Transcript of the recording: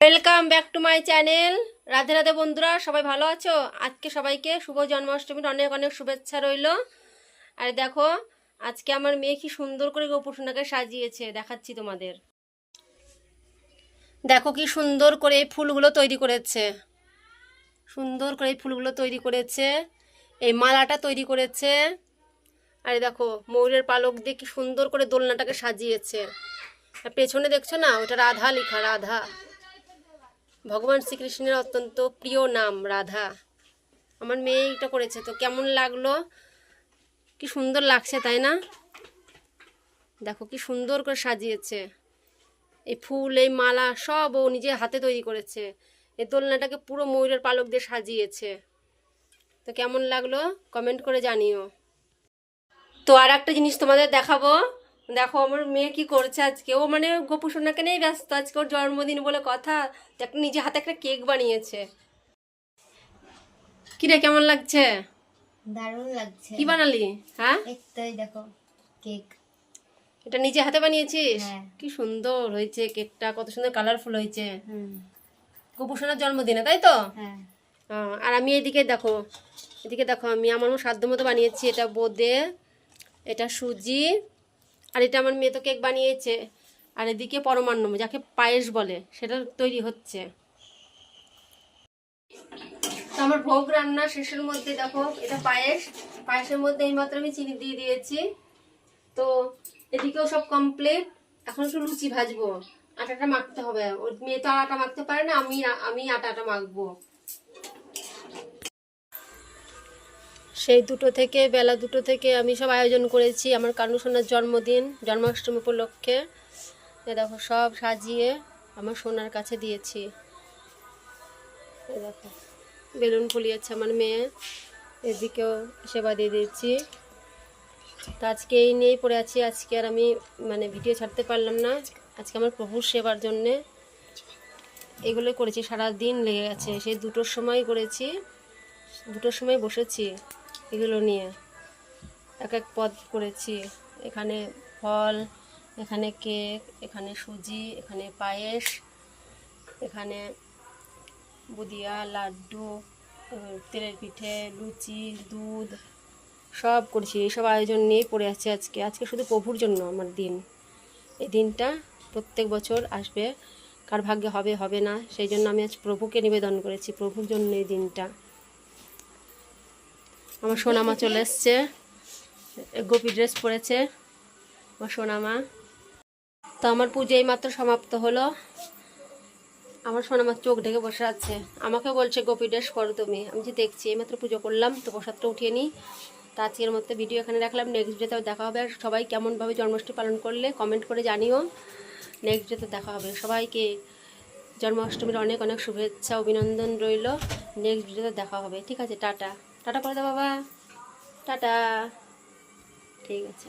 Welcome back to my channel Radhe Radhe বন্ধুরা, সবাই ভালো আছো? আজকে সবাইকে শুভ জন্মাষ্টমীর অনেক অনেক শুভেচ্ছা রইল। আর দেখো, আজকে আমার মেয়ে কি সুন্দর করে গোপুসোনাকে সাজিয়েছে, দেখাচ্ছি তোমাদের। দেখো কি সুন্দর করে এই ফুলগুলো তৈরি করেছে। সুন্দর করে এই ফুলগুলো তৈরি করেছে। এই মালাটা তৈরি করেছে। আর দেখো, ময়ূরের পালক দিয়ে কি সুন্দর করে দোলনাটাকে সাজিয়েছে। পেছনে দেখছ না, ওটা রাধা লেখা, রাধা। ভগবান শ্রীকৃষ্ণের অত্যন্ত প্রিয় নাম, রাধা। আমার মেয়ে এটা করেছে, তো কেমন লাগল? কি সুন্দর লাগছে, তাই না? দেখো কি সুন্দর করে সাজিয়েছে। এই ফুল, এই মালা সব ও নিজে হাতে তৈরি করেছে। এই দোলনাটাকে পুরো ময়ূরের পালক দিয়ে সাজিয়েছে। তো কেমন লাগল? কমেন্ট করে জানিও। তো আর একটা জিনিস তোমাদের দেখাবো। দেখো আমার মেয়ে কি করছে আজকে? ও মানে গোপু সোনাকে নিয়েই ব্যস্ত। আজকে ওর জন্মদিন বলে কথা। দেখ নিজে হাতে একটা কেক বানিয়েছে। কিরে কেমন লাগছে? দারুণ লাগছে। কি বানালি? হ্যাঁ? একটাই দেখো কেক। এটা নিজে হাতে বানিয়েছিস? হ্যাঁ। কি সুন্দর হয়েছে কেকটা কত সুন্দর কালারফুল হয়েছে। হুম। গোপু সোনার জন্মদিনে তাই তো? হ্যাঁ। আর আমি এদিকে দেখো এদিকে দেখো আমি আমার সাধ্য মতো বানিয়েছি। এটা বোঁদে এটা সুজি আর এটা আমার মেয়ে তো কেক বানিয়েছে। আর এদিকে পরমান্নম, যাকে পায়েস বলে, সেটা তৈরি হচ্ছে। আমার ভোগ রান্না শেষের মধ্যে দেখো, এটা পায়েস। পায়েসের মধ্যে এইমাত্র আমি চিনি দিয়ে দিয়েছি। তো এদিকেও সব কমপ্লিট এখন একটু লুচি ভাজবো। আটাটা মাখতে হবে। ওর মেয়ে তো আটা মাখতে পারে না, আমি আমি আটাটা মাখবো। সেই দুটো থেকে, বেলা দুটো থেকে আমি সব আয়োজন করেছি। আমার কানু সোনার জন্মদিন, জন্মাষ্টমী উপলক্ষে। দেখো সব সাজিয়ে আমার সোনার কাছে দিয়েছি। দেখো, বেলুন ফুলিয়েছে আমার মেয়ে। এদিকেও সেবা দিয়ে দিয়েছি। তো আজকে এই নিয়েই পড়ে আছি। আজকে আর আমি মানে ভিডিও ছাড়তে পারলাম না। আজকে আমার প্রভুর সেবার জন্যে এগুলো করেছি। সারা দিন লেগে গেছে। সেই দুটোর সময় করেছি। দুটোর সময় বসেছি। এগুলো নিয়ে এক এক পদ করেছি। এখানে ফল, এখানে কেক, এখানে সুজি, এখানে পায়েস, এখানে বুদিয়া, লাড্ডু তেলের পিঠে, লুচি, দুধ, সব করেছি। এইসব আয়োজন নিয়েই পড়ে আছে আজকে। আজকে শুধু প্রভুর জন্য আমার দিন। এই দিনটা প্রত্যেক বছর আসবে। কার ভাগ্যে হবে হবে না, সেই জন্য আমি আজ প্রভুকে নিবেদন করেছি। প্রভুর জন্য এই দিনটা। আমার সোনামা চলে এসছে। গোপী ড্রেস পরেছে আমার সোনামা। তো আমার পুজো এই মাত্র সমাপ্ত হলো। আমার সোনামার চোখ ঢেকে বসে আছে। আমাকে বলছে, গোপী ড্রেস করো তুমি। আমি যে দেখছি, এইমাত্র পুজো করলাম, তো প্রসাদটা উঠিয়ে নিই। তো আজকের মধ্যে ভিডিও এখানে রাখলাম। নেক্সট ভিডিওতে দেখা হবে। আর সবাই কেমনভাবে জন্মাষ্টমী পালন করলে কমেন্ট করে জানিও। নেক্সট ভিডিওতে দেখা হবে। সবাইকে জন্মাষ্টমীর অনেক অনেক শুভেচ্ছা, অভিনন্দন রইল। নেক্সট ভিডিওতে দেখা হবে। ঠিক আছে, টাটা। টাটা করে দাও বাবা। টাটা। ঠিক আছে।